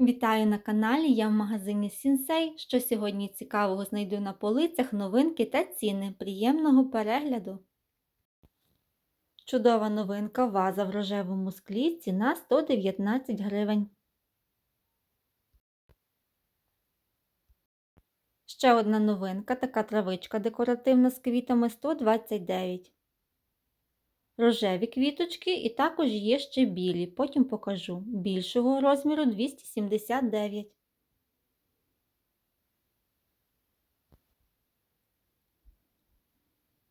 Вітаю на каналі, я в магазині Сінсей. Що сьогодні цікавого знайду на полицях, новинки та ціни. Приємного перегляду! Чудова новинка ваза в рожевому склі, ціна 119 гривень. Ще одна новинка, така травичка декоративна з квітами 129. Рожеві квіточки і також є ще білі, потім покажу. Більшого розміру 279.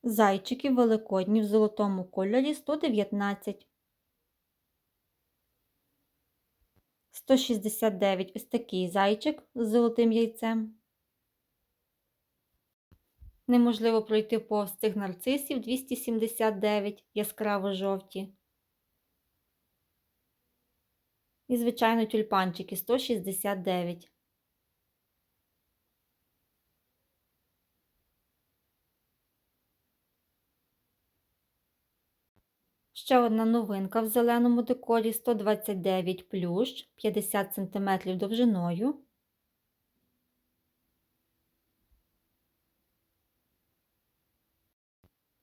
Зайчики великодні в золотому кольорі 119. 169 ось такий зайчик з золотим яйцем. Неможливо пройти повз цих нарцисів 279 яскраво жовті. І, звичайно, тюльпанчики 169. Ще одна новинка в зеленому декорі 129 плющ 50 см довжиною.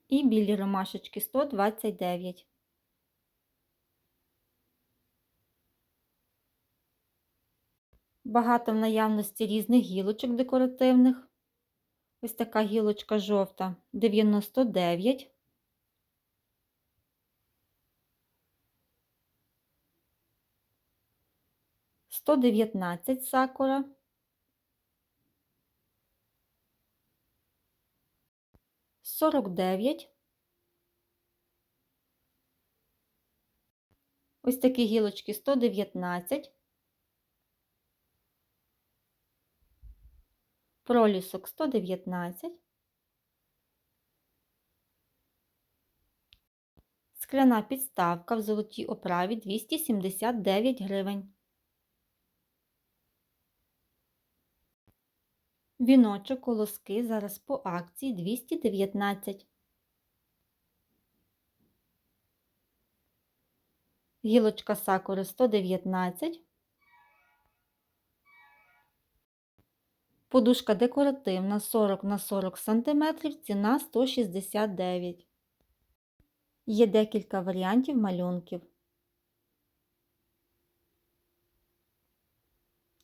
І білі ромашечки 129. Багато в наявності різних гілочок декоративних. Ось така гілочка жовта 99. Сто дев'ятнадцять сакура. Сорок дев'ять. Ось такі гілочки 119. Пролісок 119. Скляна підставка в золотій оправі 279 гривень. Віночок колоски зараз по акції 219. Гілочка сакури 119. Подушка декоративна 40 на 40 см, ціна 169. Є декілька варіантів малюнків.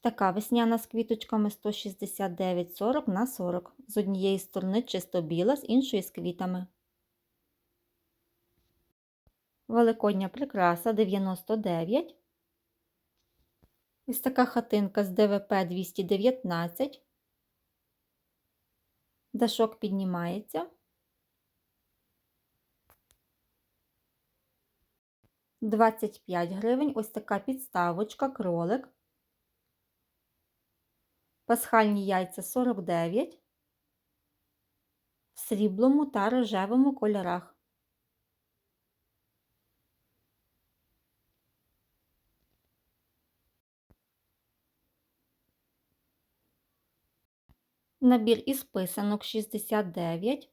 Така весняна з квіточками 169 40 на 40. З однієї сторони чисто біла, з іншої з квітами. Великодня прикраса 99. Ось така хатинка з ДВП 219. Дашок піднімається. Двадцять п'ять гривень. Ось така підставочка, кролик. Пасхальні яйця 49. В сріблому та рожевому кольорах. Набір із писанок 69.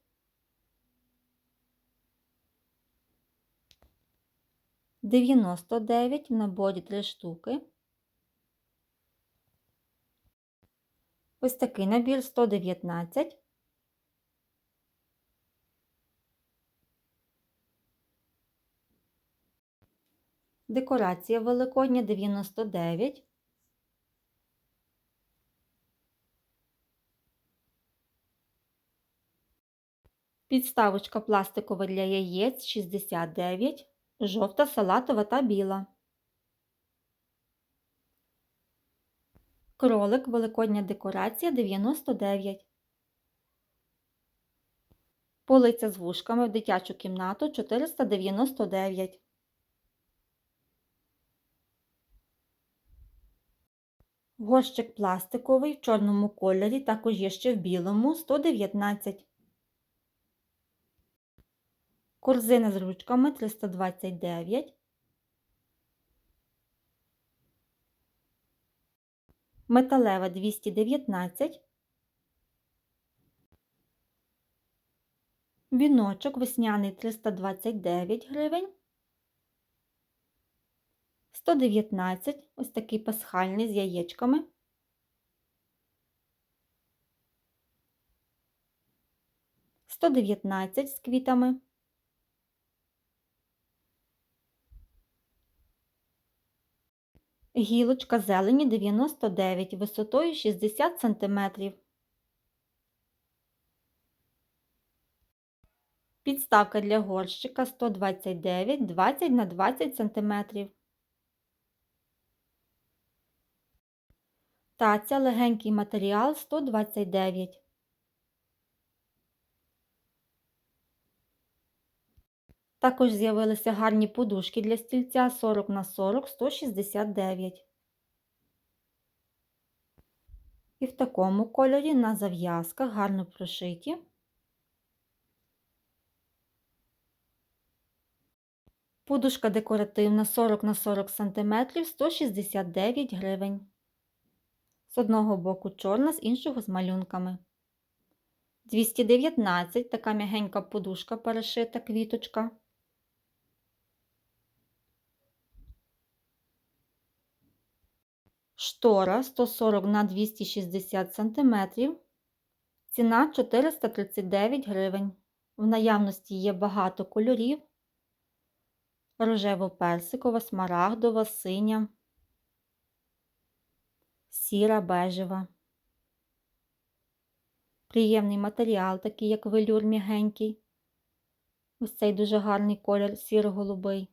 Дев'яносто дев'ять в наборі три штуки. Ось такий набір 119. Декорація Великодня 99. Підставочка пластикова для яєць 69, жовта, салатова та біла. Кролик великодня декорація 99. Полиця з вушками в дитячу кімнату 499. Горщик пластиковий в чорному кольорі, також є ще в білому 119. Корзина з ручками 329. Металева 219. Віночок весняний 329 гривень. 119 ось такий пасхальний з яєчками. Сто дев'ятнадцять з квітами. Гілочка зелені 99 висотою 60 см. Підставка для горщика 129 20 на 20 см. Таця легенький матеріал 129. Також з'явилися гарні подушки для стільця 40 на 40 169. І в такому кольорі на зав'язках гарно прошиті. Подушка декоративна 40 на 40 см 169 гривень. З одного боку чорна, з іншого з малюнками. 219 така м'ягенька подушка перешита квіточка. Штора 140 на 260 см. Ціна 439 гривень. В наявності є багато кольорів. Рожево-персикова, смарагдова, синя, сіра бежева. Приємний матеріал, такий, як велюр м'ягенький. Ось цей дуже гарний колір сіро-голубий.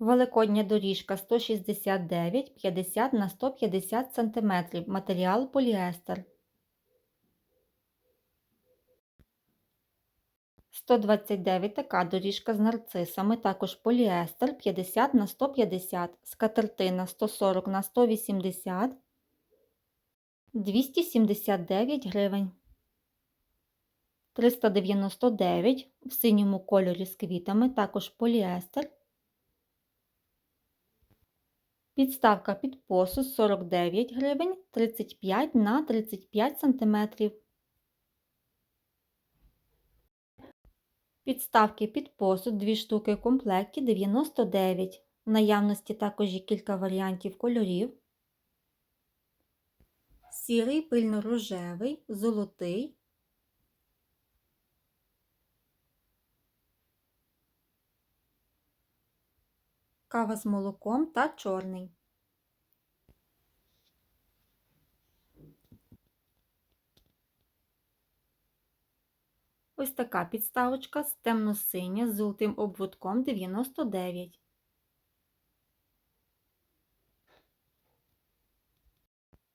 Великодня доріжка 169 50 на 150 см. Матеріал поліестер. 129 така доріжка з нарцисами, також поліестер 50 на 150, скатертина 140 на 180, 279 гривень. 399 в синьому кольорі з квітами, також поліестер. Підставка під посуд 49 гривень, 35 на 35 сантиметрів. Підставки під посуд, дві штуки в комплекті 99. В наявності також є кілька варіантів кольорів. Сірий, пильно-рожевий, золотий. Кава з молоком та чорний. Ось така підставочка з темно-синя з золотим обводком 99.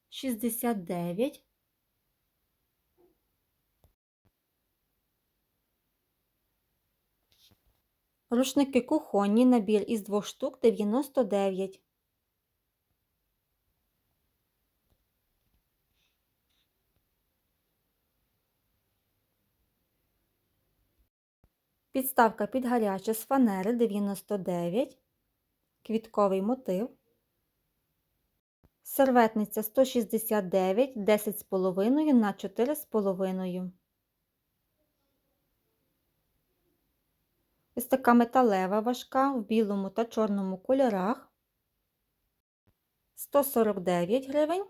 Шістдесят дев'ять. Рушники кухонні набір із двох штук 99. Підставка під гаряче з фанери 99, квітковий мотив, серветниця 169, 10,5 на 4,5. Ось така металева важка в білому та чорному кольорах 149 гривень.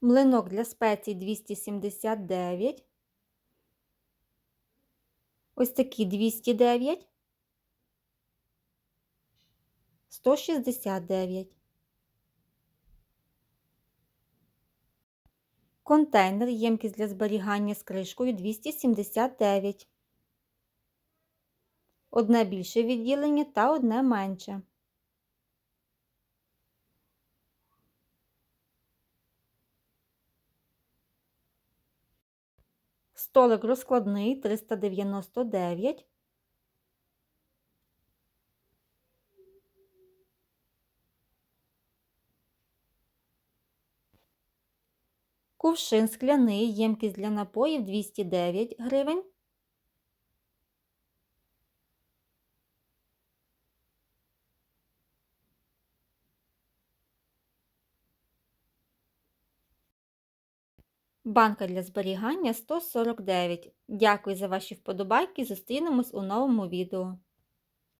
Млинок для спецій 279. Ось такі 209. 169. Контейнер ємкість для зберігання з кришкою 279. Одне більше відділення та одне менше. Столик розкладний 399. кувшин скляний, ємкість для напоїв 209 гривень. Банка для зберігання 149. Дякую за ваші вподобайки. Зустрінемось у новому відео.